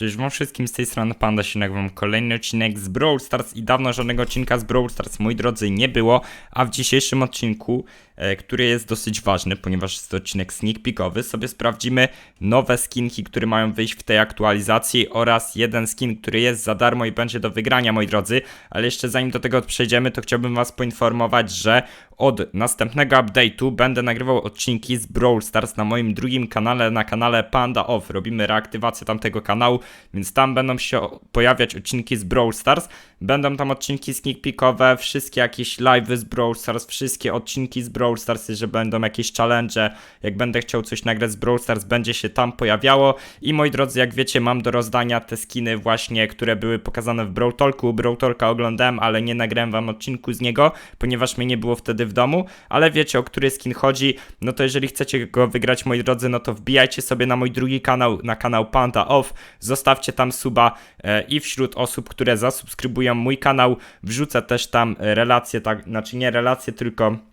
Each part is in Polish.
Cześć wam wszystkim z tej strony Panda się nagrywam kolejny odcinek z Brawl Stars i dawno żadnego odcinka z Brawl Stars, moi drodzy, nie było, a w dzisiejszym odcinku, e, który jest dosyć ważny, ponieważ jest to odcinek sneak peekowy, sobie sprawdzimy nowe skinki, które mają wyjść w tej aktualizacji oraz jeden skin, który jest za darmo i będzie do wygrania, moi drodzy, ale jeszcze zanim do tego przejdziemy, to chciałbym was poinformować, że od następnego update'u będę nagrywał odcinki z Brawl Stars na moim drugim kanale, na kanale Panda Off. Robimy reaktywację tamtego kanału, więc tam będą się pojawiać odcinki z Brawl Stars. Będą tam odcinki sneak peekowe, wszystkie jakieś live'y z Brawl Stars, wszystkie odcinki z Brawl Stars, że będą jakieś challenge, jak będę chciał coś nagrać z Brawl Stars, będzie się tam pojawiało. I moi drodzy, jak wiecie, mam do rozdania te skiny właśnie, które były pokazane w Brawl Talku. Brawl Talka oglądałem, ale nie nagrałem wam odcinku z niego, ponieważ mnie nie było wtedy w domu, ale wiecie o który skin chodzi, no to jeżeli chcecie go wygrać, moi drodzy, no to wbijajcie sobie na mój drugi kanał, na kanał Panda Off, zostawcie tam suba e, i wśród osób, które zasubskrybują mój kanał, wrzucę też tam e, relacje, tak, znaczy nie relacje, tylko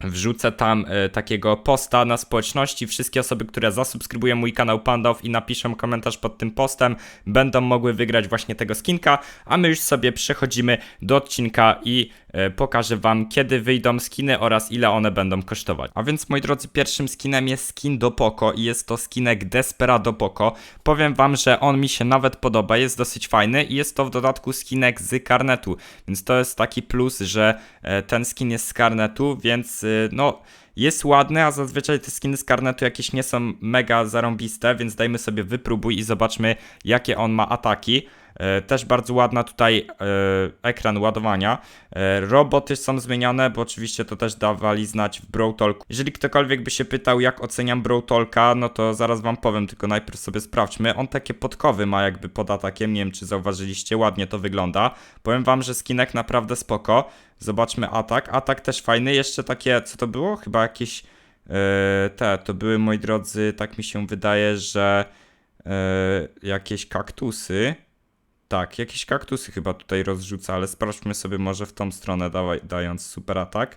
Wrzucę tam e, takiego posta na społeczności. Wszystkie osoby, które zasubskrybują mój kanał Pandow i napiszą komentarz pod tym postem, będą mogły wygrać właśnie tego skinka. A my już sobie przechodzimy do odcinka i e, pokażę wam, kiedy wyjdą skiny oraz ile one będą kosztować. A więc, moi drodzy, pierwszym skinem jest skin do Poco i jest to skinek Desperado Poco. Powiem wam, że on mi się nawet podoba, jest dosyć fajny i jest to w dodatku skinek z karnetu. Więc to jest taki plus, że e, ten skin jest z karnetu, więc y, no jest ładny, a zazwyczaj te skiny z karnetu jakieś nie są mega zarąbiste, więc dajmy sobie wypróbuj i zobaczmy jakie on ma ataki. E, Też bardzo ładna tutaj e, ekran ładowania. E, Roboty są zmienione, bo oczywiście to też dawali znać w Brawl Talku. Jeżeli ktokolwiek by się pytał, jak oceniam Brawl Talka, no to zaraz wam powiem, tylko najpierw sobie sprawdźmy. On takie podkowy ma jakby pod atakiem, nie wiem czy zauważyliście, ładnie to wygląda. Powiem wam, że skinek naprawdę spoko. Zobaczmy atak. Atak też fajny, jeszcze takie, co to było? Chyba jakieś e, te, to były moi drodzy, tak mi się wydaje, że e, jakieś kaktusy. Tak, jakieś kaktusy chyba tutaj rozrzuca, ale sprawdźmy sobie może w tą stronę, dawaj, dając super atak.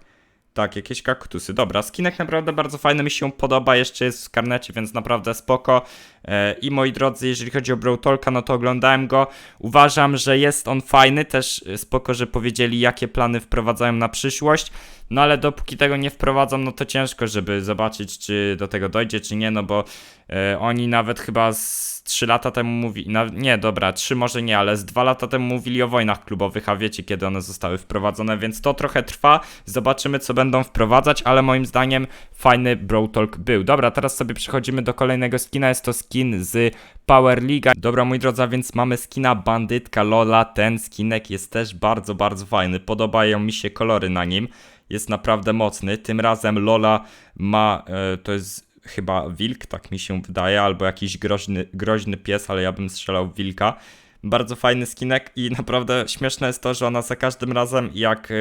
Tak, jakieś kaktusy. Dobra, skinek naprawdę bardzo fajny, mi się podoba, jeszcze jest w karnecie, więc naprawdę spoko. E, I moi drodzy, jeżeli chodzi o Brawl Talka, no to oglądałem go. Uważam, że jest on fajny, też e, spoko, że powiedzieli, jakie plany wprowadzają na przyszłość. No ale dopóki tego nie wprowadzą, no to ciężko, żeby zobaczyć, czy do tego dojdzie, czy nie, no bo e, oni nawet chyba z 3 lata temu mówili, nie, dobra, 3 może nie, ale z 2 lata temu mówili o wojnach klubowych, a wiecie, kiedy one zostały wprowadzone, więc to trochę trwa. Zobaczymy, co będą wprowadzać, ale moim zdaniem fajny Brawl Talk był. Dobra, teraz sobie przechodzimy do kolejnego skina, jest to skin z Power League. Dobra, moi drodzy, a więc mamy skina Bandytka Lola. Ten skinek jest też bardzo, bardzo fajny. Podobają mi się kolory na nim. Jest naprawdę mocny. Tym razem Lola ma, e, to jest chyba wilk, tak mi się wydaje, albo jakiś groźny, groźny pies, ale ja bym strzelał wilka. Bardzo fajny skinek i naprawdę śmieszne jest to, że ona za każdym razem jak e,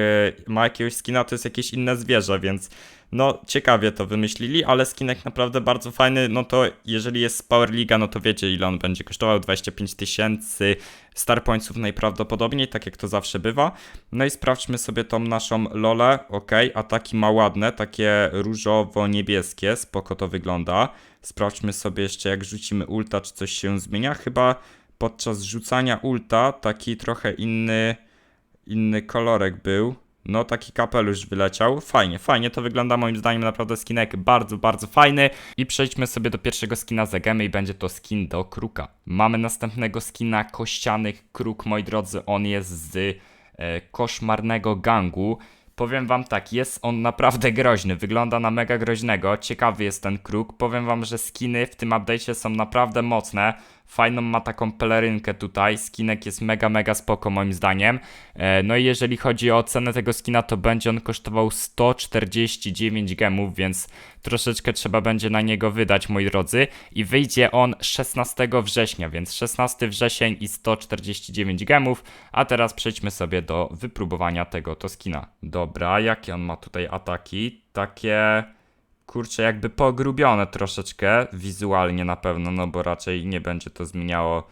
ma jakiegoś skina, to jest jakieś inne zwierzę, więc no ciekawie to wymyślili, ale skinek naprawdę bardzo fajny, no to jeżeli jest Power Liga, no to wiecie ile on będzie kosztował, 25 tysięcy Star Pointsów najprawdopodobniej, tak jak to zawsze bywa. No i sprawdźmy sobie tą naszą Lolę, ok, ataki ma ładne, takie różowo-niebieskie, spoko to wygląda. Sprawdźmy sobie jeszcze jak rzucimy ulta, czy coś się zmienia, chyba podczas rzucania ulta taki trochę inny, inny kolorek był. No, taki kapelusz wyleciał. Fajnie, fajnie to wygląda moim zdaniem naprawdę skinek bardzo, bardzo fajny. I przejdźmy sobie do pierwszego skina za gemy i będzie to skin do kruka. Mamy następnego skina kościanych kruk, moi drodzy, on jest z e, koszmarnego gangu. Powiem wam tak, jest on naprawdę groźny, wygląda na mega groźnego, ciekawy jest ten kruk. Powiem wam, że skiny w tym update'cie są naprawdę mocne. Fajną ma taką pelerynkę tutaj, skinek jest mega, mega spoko moim zdaniem. E, no i jeżeli chodzi o cenę tego skina, to będzie on kosztował 149 gemów, więc troszeczkę trzeba będzie na niego wydać, moi drodzy. I wyjdzie on 16 września, więc 16 wrzesień i 149 gemów. A teraz przejdźmy sobie do wypróbowania tego to skina. Dobra, jakie on ma tutaj ataki? Takie kurczę, jakby pogrubione troszeczkę wizualnie na pewno, no bo raczej nie będzie to zmieniało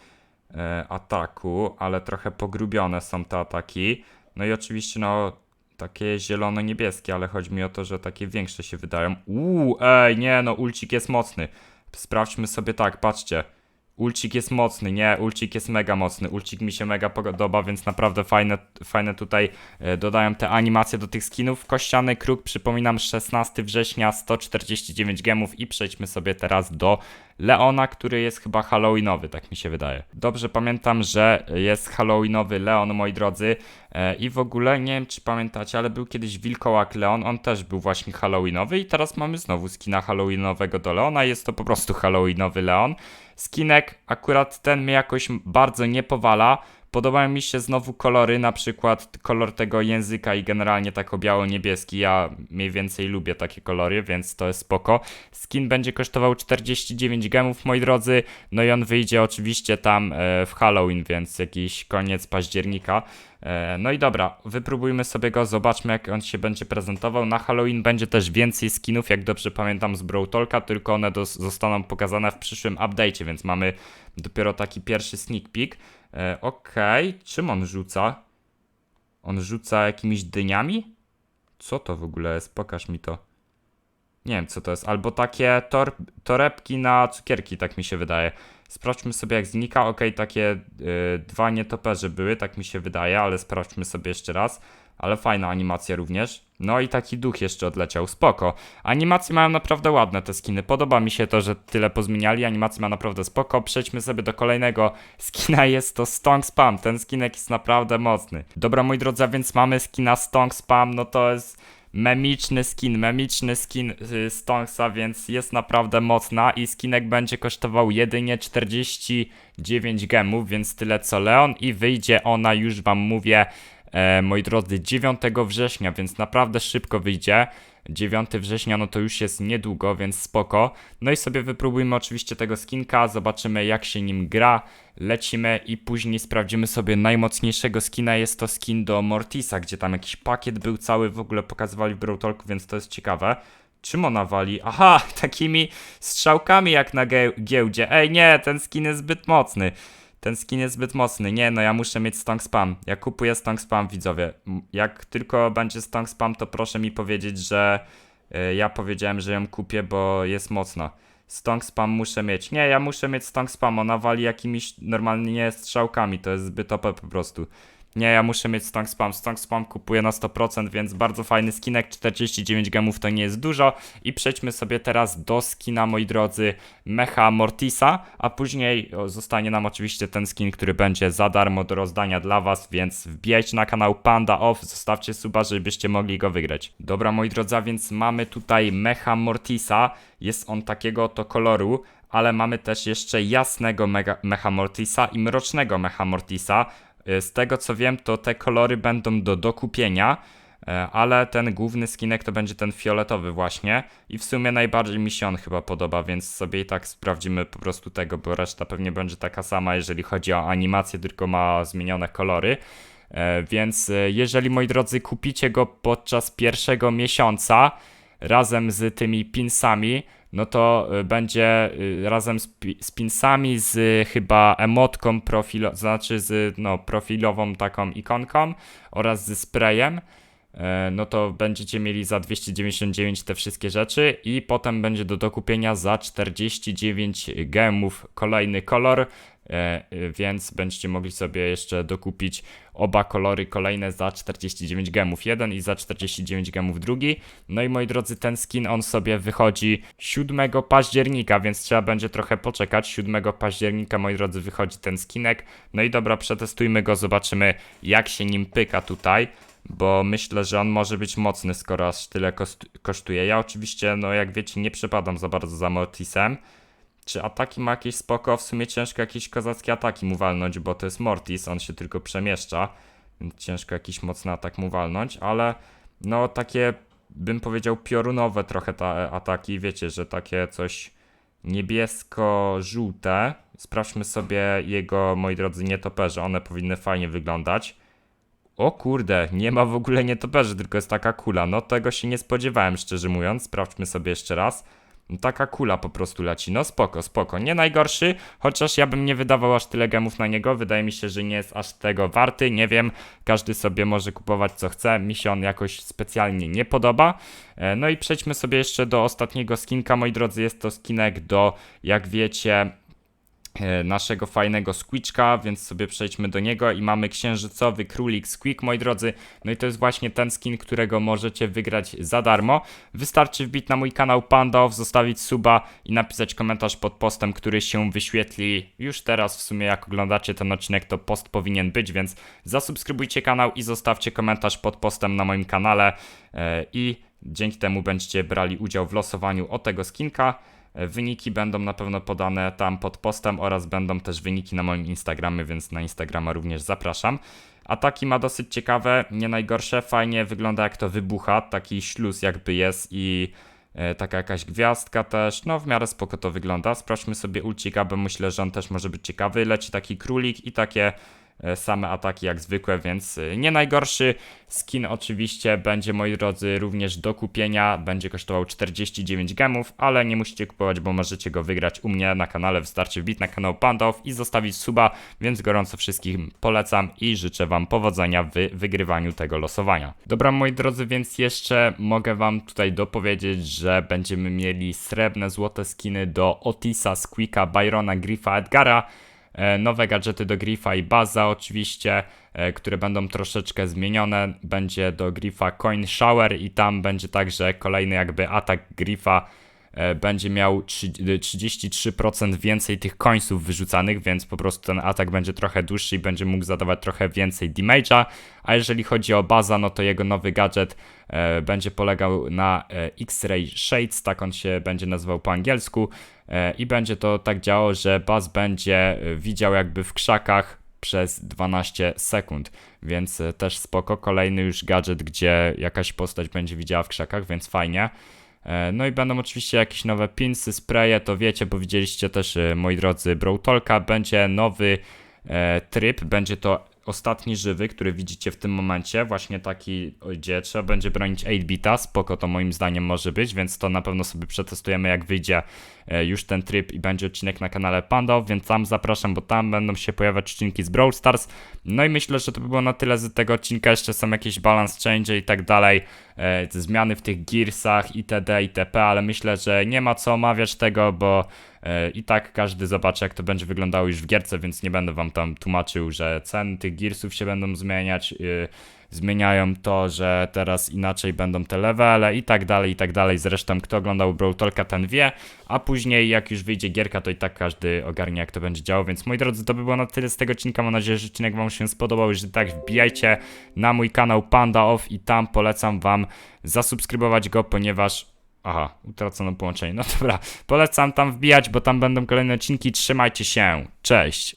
e, ataku, ale trochę pogrubione są te ataki. No i oczywiście, no, takie zielono-niebieskie, ale chodzi mi o to, że takie większe się wydają. Uuu, ej, nie, no, ulcik jest mocny. Sprawdźmy sobie tak, patrzcie. Ulcik jest mocny, nie? Ulcik jest mega mocny. Ulcik mi się mega podoba, więc naprawdę fajne, fajne tutaj e, dodają te animacje do tych skinów. Kościany kruk, przypominam, 16 września, 149 gemów i przejdźmy sobie teraz do Leona, który jest chyba Halloweenowy, tak mi się wydaje. Dobrze pamiętam, że jest Halloweenowy Leon, moi drodzy. E, I w ogóle nie wiem, czy pamiętacie, ale był kiedyś Wilkołak Leon, on też był właśnie Halloweenowy i teraz mamy znowu skina Halloweenowego do Leona. Jest to po prostu Halloweenowy Leon. Skinek, akurat ten mnie jakoś bardzo nie powala. Podobają mi się znowu kolory, na przykład kolor tego języka i generalnie tak biało-niebieski. Ja mniej więcej lubię takie kolory, więc to jest spoko. Skin będzie kosztował 49 gemów, moi drodzy. No i on wyjdzie oczywiście tam e, w Halloween, więc jakiś koniec października. E, No i dobra, wypróbujmy sobie go, zobaczmy jak on się będzie prezentował. Na Halloween będzie też więcej skinów, jak dobrze pamiętam z Brawl Talka, tylko one zostaną pokazane w przyszłym update'cie, więc mamy dopiero taki pierwszy sneak peek. E, Okej, czym on rzuca? On rzuca jakimiś dyniami? Co to w ogóle jest? Pokaż mi to. Nie wiem co to jest, albo takie tor torebki na cukierki, tak mi się wydaje. Sprawdźmy sobie jak znika. Ok, takie y, dwa nietoperze były, tak mi się wydaje, ale sprawdźmy sobie jeszcze raz. Ale fajna animacja również. No i taki duch jeszcze odleciał, spoko. Animacje mają naprawdę ładne te skiny. Podoba mi się to, że tyle pozmieniali. Animacje ma naprawdę spoko. Przejdźmy sobie do kolejnego skina. Jest to Stonk Spam. Ten skinek jest naprawdę mocny. Dobra, moi drodzy, więc mamy skina Stonk Spam. No to jest memiczny skin, memiczny skin y, Stonksa, więc jest naprawdę mocna i skinek będzie kosztował jedynie 49 gemów, więc tyle co Leon i wyjdzie ona, już wam mówię, e, moi drodzy, 9 września, więc naprawdę szybko wyjdzie. 9 września, no to już jest niedługo, więc spoko. No i sobie wypróbujmy oczywiście tego skinka, zobaczymy jak się nim gra, lecimy i później sprawdzimy sobie najmocniejszego skina. Jest to skin do Mortisa, gdzie tam jakiś pakiet był cały, w ogóle pokazywali w Brawl Talku, więc to jest ciekawe. Czym ona wali? Aha, takimi strzałkami jak na gie- giełdzie. Ej, nie, ten skin jest zbyt mocny. Ten skin jest zbyt mocny. Nie, no ja muszę mieć Stonk Spam. Ja kupuję Stonk Spam, widzowie. Jak tylko będzie Stonk Spam, to proszę mi powiedzieć, że y, ja powiedziałem, że ją kupię, bo jest mocna. Stonk Spam muszę mieć. Nie, ja muszę mieć Stonk Spam. Ona wali jakimiś normalnie strzałkami. To jest zbyt OP po prostu. Nie, ja muszę mieć Stonk Spam. Stonk Spam kupuję na 100%, więc bardzo fajny skinek. 49 gemów to nie jest dużo. I przejdźmy sobie teraz do skina, moi drodzy, Mecha Mortisa, a później zostanie nam oczywiście ten skin, który będzie za darmo do rozdania dla was, więc wbijajcie na kanał Panda Off, zostawcie suba, żebyście mogli go wygrać. Dobra, moi drodzy, więc mamy tutaj Mecha Mortisa. Jest on takiego to koloru, ale mamy też jeszcze jasnego Mecha Mortisa i mrocznego Mecha Mortisa. Y, Z tego co wiem, to te kolory będą do dokupienia, e, ale ten główny skinek to będzie ten fioletowy właśnie i w sumie najbardziej mi się on chyba podoba, więc sobie i tak sprawdzimy po prostu tego, bo reszta pewnie będzie taka sama, jeżeli chodzi o animację, tylko ma zmienione kolory. E, Więc e, jeżeli moi drodzy kupicie go podczas pierwszego miesiąca razem z tymi pinsami, no to y, będzie y, razem z, z pinsami, z y, chyba emotką profilo, znaczy z no, profilową taką ikonką oraz ze sprayem. E, No to będziecie mieli za 299 te wszystkie rzeczy i potem będzie do dokupienia za 49 gemów kolejny kolor, więc będziecie mogli sobie jeszcze dokupić oba kolory kolejne za 49 gemów jeden i za 49 gemów drugi. No i moi drodzy, ten skin on sobie wychodzi 7 października, więc trzeba będzie trochę poczekać. 7 października, moi drodzy, wychodzi ten skinek. No i dobra, przetestujmy go, zobaczymy jak się nim pyka tutaj. Bo myślę, że on może być mocny, skoro aż tyle kosztuje. Ja oczywiście, no jak wiecie, nie przepadam za bardzo za Mortisem. Czy ataki ma jakieś spoko? W sumie ciężko jakieś kozackie ataki mu walnąć, bo to jest Mortis, on się tylko przemieszcza. Więc ciężko jakiś mocny atak mu walnąć, ale no takie bym powiedział piorunowe trochę te ataki, wiecie, że takie coś niebiesko-żółte. Sprawdźmy sobie jego, moi drodzy, nietoperze, one powinny fajnie wyglądać. O kurde, nie ma w ogóle nietoperzy, tylko jest taka kula. No tego się nie spodziewałem, szczerze mówiąc. Sprawdźmy sobie jeszcze raz. No, Taka kula po prostu leci. No spoko, spoko. Nie najgorszy, chociaż ja bym nie wydawał aż tyle gemów na niego. Wydaje mi się, że nie jest aż tego warty. Nie wiem, każdy sobie może kupować co chce. Mi się on jakoś specjalnie nie podoba. E, No i przejdźmy sobie jeszcze do ostatniego skinka, moi drodzy. Jest to skinek do, jak wiecie, naszego fajnego Squeaczka, więc sobie przejdźmy do niego i mamy księżycowy królik Squeak, moi drodzy. No i to jest właśnie ten skin, którego możecie wygrać za darmo. Wystarczy wbić na mój kanał Pandaof, zostawić suba i napisać komentarz pod postem, który się wyświetli już teraz. W sumie jak oglądacie ten odcinek, to post powinien być, więc zasubskrybujcie kanał i zostawcie komentarz pod postem na moim kanale e, i dzięki temu będziecie brali udział w losowaniu o tego skinka. Wyniki będą na pewno podane tam pod postem oraz będą też wyniki na moim Instagramie, więc na Instagrama również zapraszam. Ataki ma dosyć ciekawe, nie najgorsze, fajnie wygląda jak to wybucha, taki śluz jakby jest i e, taka jakaś gwiazdka też, no w miarę spoko to wygląda. Sprawdźmy sobie ulcika, bo myślę, że on też może być ciekawy. Leci taki królik i takie same ataki jak zwykłe, więc e, nie najgorszy. Skin oczywiście będzie, moi drodzy, również do kupienia. Będzie kosztował 49 gemów, ale nie musicie kupować, bo możecie go wygrać u mnie na kanale. Wystarczy wbić na kanał Pandow i zostawić suba, więc gorąco wszystkim polecam i życzę Wam powodzenia w wygrywaniu tego losowania. Dobra, moi drodzy, więc jeszcze mogę Wam tutaj dopowiedzieć, że będziemy mieli srebrne, złote skiny do Otisa, Squeaka, Byrona, Griffa, Edgara e, nowe gadżety do Griffa i Baza oczywiście, e, które będą troszeczkę zmienione. Będzie do Griffa Coin Shower i tam będzie także kolejny jakby atak Griffa e, będzie miał trzy- y, 33% więcej tych końców wyrzucanych, więc po prostu ten atak będzie trochę dłuższy i będzie mógł zadawać trochę więcej damage'a. A jeżeli chodzi o Baza, no to jego nowy gadżet e, będzie polegał na e, X-Ray Shades, tak on się będzie nazywał po angielsku. E, I będzie to tak działało, że Baz będzie e, widział jakby w krzakach przez 12 sekund, więc e, też spoko. Kolejny już gadżet, gdzie jakaś postać będzie widziała w krzakach, więc fajnie. E, No i będą oczywiście jakieś nowe pinsy, spraye, to wiecie, bo widzieliście też, e, moi drodzy, Brawl Talka. Będzie nowy e, tryb, będzie to ostatni żywy, który widzicie w tym momencie, właśnie taki, gdzie trzeba będzie bronić 8-bita, spoko to moim zdaniem może być, więc to na pewno sobie przetestujemy jak wyjdzie e, już ten tryb i będzie odcinek na kanale Panda, więc tam zapraszam, bo tam będą się pojawiać odcinki z Brawl Stars. No i myślę, że to by było na tyle z tego odcinka, jeszcze są jakieś balance change i tak dalej, e, zmiany w tych gearsach itd. itp., ale myślę, że nie ma co omawiać tego, bo i tak każdy zobaczy, jak to będzie wyglądało już w gierce, więc nie będę wam tam tłumaczył, że ceny tych gearsów się będą zmieniać. y, Zmieniają to, że teraz inaczej będą te levele i tak dalej, i tak dalej. Zresztą, kto oglądał Brawl Talka, ten wie. A później, jak już wyjdzie gierka, to i tak każdy ogarnie, jak to będzie działo. Więc moi drodzy, to by było na tyle z tego odcinka. Mam nadzieję, że odcinek Wam się spodobał. Jeżeli tak, wbijajcie na mój kanał Panda Off i tam polecam Wam zasubskrybować go, ponieważ Aha, utracono połączenie. No dobra, polecam tam wbijać, bo tam będą kolejne odcinki. Trzymajcie się. Cześć.